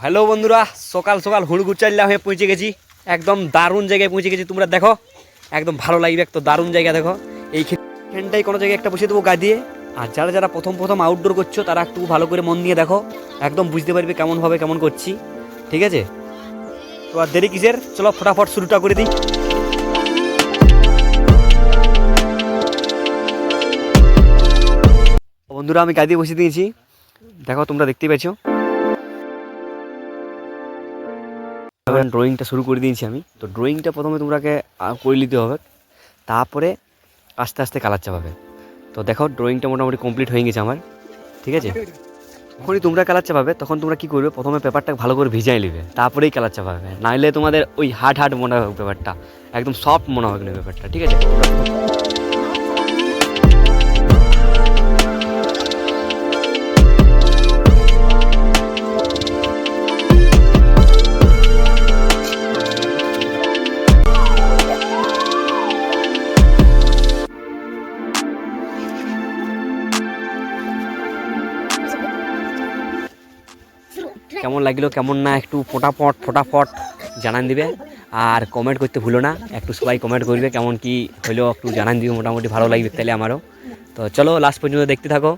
Hello বন্ধুরা, সকাল সকাল হুড়গুচাল্লা হয়ে পৌঁছে গেছি। একদম দারুণ জায়গায় পৌঁছে গেছি, তোমরা দেখো। একদম ভালো লাগবে তো দারুণ জায়গা, দেখো। এইখানটাই কোনো জায়গায় একটা বসে দেবো গা দিয়ে। আর যারা যারা প্রথম প্রথম আউটডোর করছ, তারা একটু ভালো করে মন দিয়ে দেখো। একদম বুঝতে পারবে কেমনভাবে কেমন করছি। ঠিক আছে? তো আর দেরি কিসের? চলো ফটাফট শুরুটা করে দিই। বন্ধুরা, আমি গাড়ি বসে দিয়েছি। দেখো, তোমরা দেখতে পাচ্ছ এবার ড্রয়িংটা শুরু করে দিয়েছি আমি। তো ড্রয়িংটা প্রথমে তোমরাকে করে নিতে হবে। তারপরে আস্তে আস্তে কালার চাপাবে। তো দেখো ড্রয়িংটা মোটামুটি কমপ্লিট হয়ে গেছে আমার। ঠিক আছে? যখনই তোমরা কালার চাপাবে, তখন তোমরা কি করবে? প্রথমে পেপারটা ভালো করে ভিজাই নেবে। তারপরেই কালার চাপাবে। নাইলে তোমাদের ওই হার্ড হার্ড মনে হবে পেপারটা একদম সফট মনে হবে পেপারটা ঠিক আছে? কেমন লাগল, কেমন না, একটু ফটাফট ফটাফট জানান দিবে। আর কমেন্ট করতে ভুলো না, একটু সবাই কমেন্ট করবে, কেমন কি হইল একটু জানান দিবে, মোটামুটি ভালো লাগবে তাহলে আমারও। তো চলো লাস্ট পর্যন্ত দেখতে থাকো।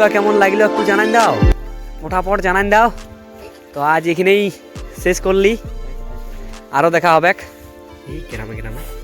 বন্ধুরা, কেমন লাগল একটু জানান দাও। ফটাফট জানান দাও। তো আজ এখানেই শেষ করলি। আরও দেখা হবে এই গ্রামে গ্রামে।